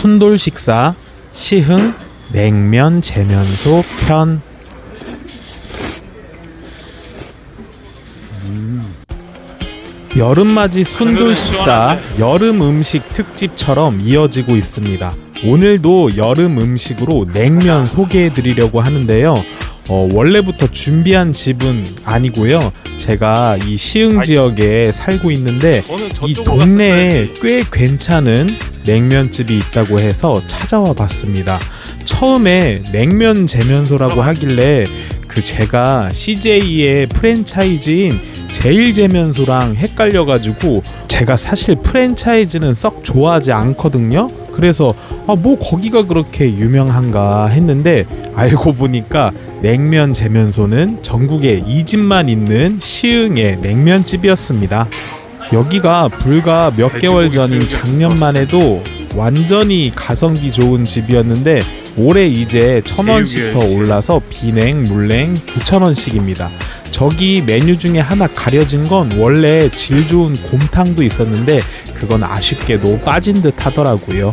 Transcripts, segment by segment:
순돌 식사 시흥 냉면 재면소 편 여름맞이 순돌 식사 여름 음식 특집처럼 이어지고 있습니다. 오늘도 여름 음식으로 냉면 소개해 드리려고 하는데요. 어, 원래부터 준비한 집은 아니고요. 제가 이 시흥 지역에 살고 있는데 이 동네에 꽤 괜찮은 냉면집이 있다고 해서 찾아와 봤습니다. 처음에 냉면 재면소라고 하길래 그 제가 CJ의 프랜차이즈인 제일재면소랑 헷갈려가지고 제가 사실 프랜차이즈는 썩 좋아하지 않거든요. 그래서 아, 뭐 거기가 그렇게 유명한가 했는데 알고 보니까 냉면 재면소는 전국에 이 집만 있는 시흥의 냉면집이었습니다. 여기가 불과 몇 개월 전인 작년만 해도 완전히 가성비 좋은 집이었는데 올해 이제 천 원씩 더 올라서 비냉, 물냉 9천 원씩입니다. 저기 메뉴 중에 하나 가려진 건 원래 질 좋은 곰탕도 있었는데 그건 아쉽게도 빠진 듯 하더라고요.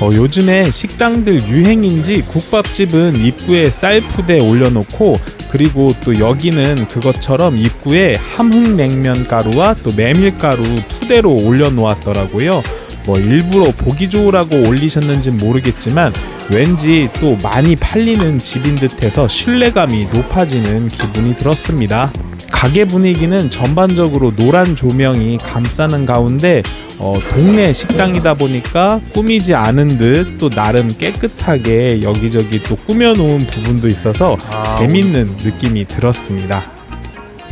어, 요즘에 식당들 유행인지 국밥집은 입구에 쌀푸대 올려놓고 그리고 또 여기는 그것처럼 입구에 함흥냉면 가루와 또 메밀가루 푸대로 올려놓았더라고요. 뭐 일부러 보기 좋으라고 올리셨는지 모르겠지만 왠지 또 많이 팔리는 집인 듯해서 신뢰감이 높아지는 기분이 들었습니다. 가게 분위기는 전반적으로 노란 조명이 감싸는 가운데 어, 동네 식당이다 보니까 꾸미지 않은 듯 또 나름 깨끗하게 여기저기 또 꾸며놓은 부분도 있어서 재밌는 느낌이 들었습니다.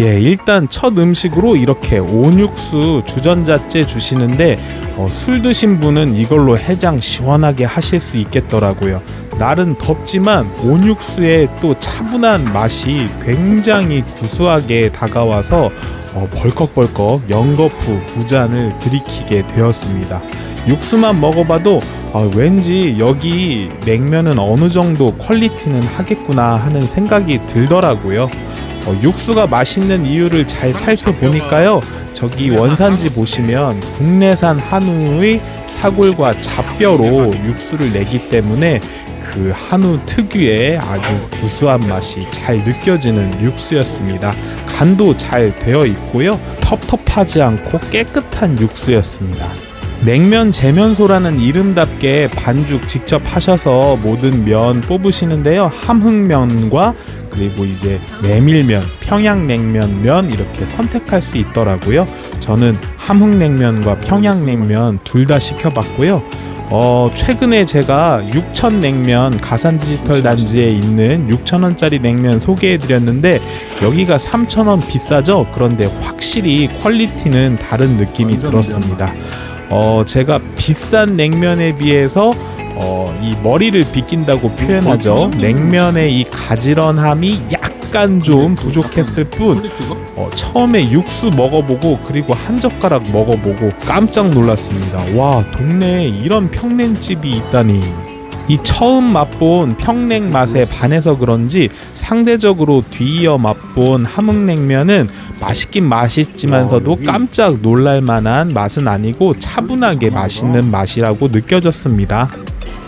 예, 일단 첫 음식으로 이렇게 온육수 주전자째 주시는데 어, 술 드신 분은 이걸로 해장 시원하게 하실 수 있겠더라고요. 날은 덥지만 온육수의 또 차분한 맛이 굉장히 구수하게 다가와서 어, 벌컥벌컥 연거푸 두 잔을 들이키게 되었습니다. 육수만 먹어봐도 아, 왠지 여기 냉면은 어느 정도 퀄리티는 하겠구나 하는 생각이 들더라고요. 어, 육수가 맛있는 이유를 잘 살펴보니까요. 저기 원산지 보시면 국내산 한우의 사골과 잡뼈로 육수를 내기 때문에 그 한우 특유의 아주 구수한 맛이 잘 느껴지는 육수였습니다. 간도 잘 되어 있고요. 텁텁하지 않고 깨끗한 육수였습니다. 냉면 재면소라는 이름답게 반죽 직접 하셔서 모든 면 뽑으시는데요. 함흥면과 그리고 이제 메밀면, 평양냉면 면 이렇게 선택할 수 있더라고요. 저는 함흥냉면과 평양냉면 둘 다 시켜봤고요. 어, 최근에 제가 6천 냉면 가산 디지털 단지에 있는 6천 원짜리 냉면 소개해 드렸는데 여기가 3천 원 비싸죠? 그런데 확실히 퀄리티는 다른 느낌이 들었습니다. 어, 제가 비싼 냉면에 비해서 어, 이 머리를 비낀다고 표현하죠. 냉면의 이 가지런함이 약 간 좀 부족했을 뿐 어, 처음에 육수 먹어보고 그리고 한 젓가락 먹어보고 깜짝 놀랐습니다. 와 동네에 이런 평냉집이 있다니. 이 처음 맛본 평냉 맛에 반해서 그런지 상대적으로 뒤이어 맛본 함흥냉면은 맛있긴 맛있지만서도 깜짝 놀랄 만한 맛은 아니고 차분하게 맛있는 맛이라고 느껴졌습니다.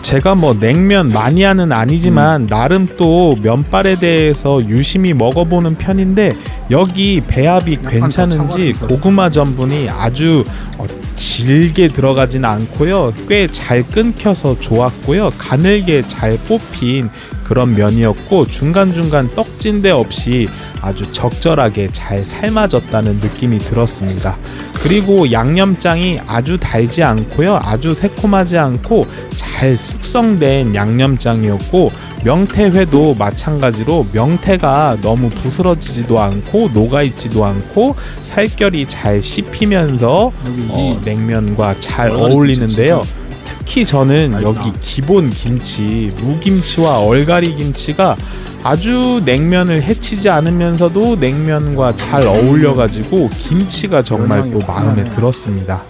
제가 뭐 냉면 마니아는 아니지만 나름 또 면발에 대해서 유심히 먹어보는 편인데 여기 배합이 괜찮은지 고구마 전분이 아주 어, 질게 들어가진 않고요. 꽤 잘 끊겨서 좋았고요. 가늘게 잘 뽑힌 그런 면이었고 중간중간 떡진데 없이 아주 적절하게 잘 삶아졌다는 느낌이 들었습니다. 그리고 양념장이 아주 달지 않고요. 아주 새콤하지 않고 잘 숙성된 양념장이었고 명태회도 마찬가지로 명태가 너무 부스러지지도 않고 녹아있지도 않고 살결이 잘 씹히면서 어, 냉면과 잘 어울리는데요. 특히 저는 여기 기본 김치, 무김치와 얼갈이 김치가 아주 냉면을 해치지 않으면서도 냉면과 잘 어울려가지고 김치가 정말 또 마음에 들었습니다.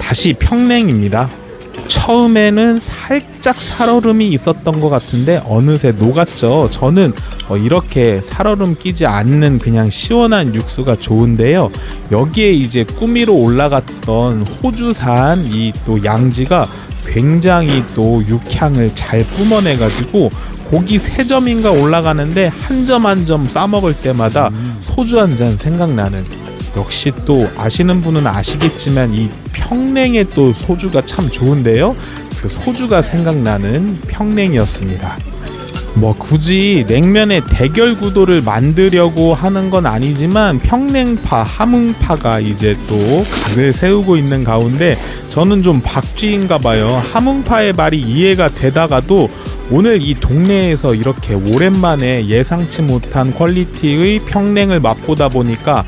다시 평냉입니다. 처음에는 살짝 살얼음이 있었던 것 같은데 어느새 녹았죠. 저는 어, 이렇게 살얼음 끼지 않는 그냥 시원한 육수가 좋은데요. 여기에 이제 꾸미로 올라갔던 호주산 이 또 양지가 굉장히 또 육향을 잘 뿜어내가지고 고기 세 점인가 올라가는데 한 점 한 점 싸먹을 때마다 소주 한 잔 생각나는 역시 또 아시는 분은 아시겠지만 이 평냉의 또 소주가 참 좋은데요. 그 소주가 생각나는 평냉이었습니다. 뭐 굳이 냉면의 대결 구도를 만들려고 하는 건 아니지만 평냉파, 함흥파가 이제 또 각을 세우고 있는 가운데 저는 좀 박쥐인가 봐요. 함흥파의 말이 이해가 되다가도 오늘 이 동네에서 이렇게 오랜만에 예상치 못한 퀄리티의 평냉을 맛보다 보니까 아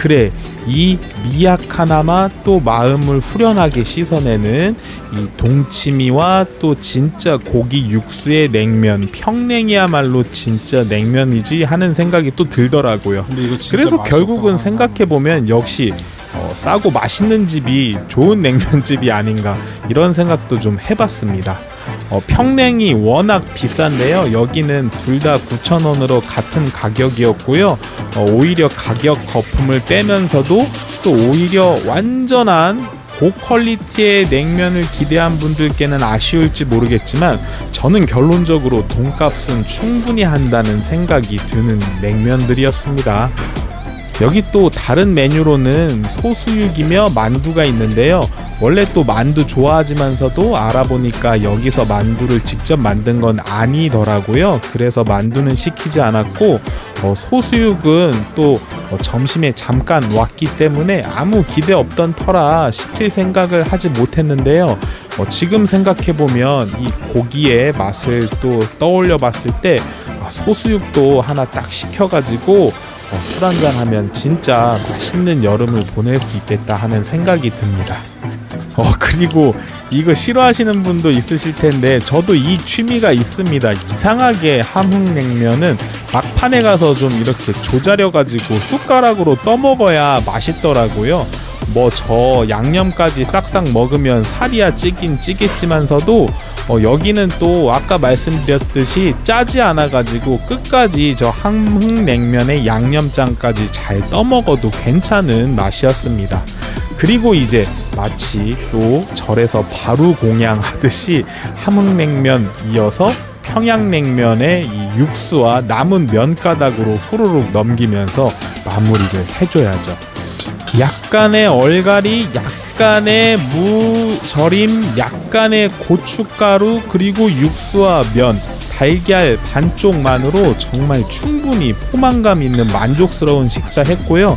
그래 이 미약 하나마 또 마음을 후련하게 씻어내는 이 동치미와 또 진짜 고기 육수의 냉면 평냉이야말로 진짜 냉면이지 하는 생각이 또 들더라고요. 그래서. 결국은 생각해 보면 역시 어, 싸고 맛있는 집이 좋은 냉면집이 아닌가 이런 생각도 좀 해봤습니다. 어, 평냉이 워낙 비싼데요. 여기는 둘 다 9,000원으로 같은 가격이었고요. 어, 오히려 가격 거품을 빼면서도 또 오히려 완전한 고퀄리티의 냉면을 기대한 분들께는 아쉬울지 모르겠지만 저는 결론적으로 돈값은 충분히 한다는 생각이 드는 냉면들이었습니다. 여기 또 다른 메뉴로는 소수육이며 만두가 있는데요. 원래 또 만두 좋아하지만서도 알아보니까 여기서 만두를 직접 만든 건 아니더라고요. 그래서 만두는 시키지 않았고 어, 소수육은 또 어, 점심에 잠깐 왔기 때문에 아무 기대 없던 터라 시킬 생각을 하지 못했는데요. 어, 지금 생각해 보면 이 고기의 맛을 또 떠올려 봤을 때 아, 소수육도 하나 딱 시켜가지고 어, 술 한잔 하면 진짜 맛있는 여름을 보낼 수 있겠다 하는 생각이 듭니다. 어 그리고 이거 싫어하시는 분도 있으실 텐데 저도 이 취미가 있습니다. 이상하게 함흥냉면은 막판에 가서 좀 이렇게 조자려 가지고 숟가락으로 떠먹어야 맛있더라고요. 뭐 저 양념까지 싹싹 먹으면 살이야 찌긴 찌겠지만서도 어, 여기는 또 아까 말씀드렸듯이 짜지 않아 가지고 끝까지 저 함흥냉면의 양념장까지 잘 떠먹어도 괜찮은 맛이었습니다. 그리고 이제 마치 또 절에서 바로 공양하듯이 함흥냉면 이어서 평양냉면의 이 육수와 남은 면 가닥으로 후루룩 넘기면서 마무리를 해줘야죠. 약간의 얼갈이, 약 간의 무 절임, 약간의 고춧가루, 그리고 육수와 면, 달걀 반쪽만으로 정말 충분히 포만감 있는 만족스러운 식사했고요.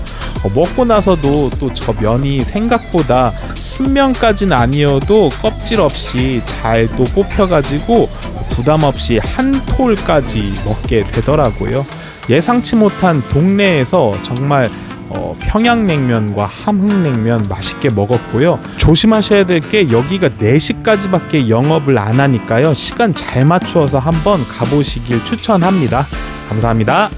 어, 먹고 나서도 또 저 면이 생각보다 순면까지는 아니어도 껍질 없이 잘 또 뽑혀가지고 부담 없이 한 톨까지 먹게 되더라고요. 예상치 못한 동네에서 정말 어, 평양냉면과 함흥냉면 맛있게 먹었고요. 조심하셔야 될 게 여기가 4시까지밖에 영업을 안 하니까요. 시간 잘 맞추어서 한번 가보시길 추천합니다. 감사합니다.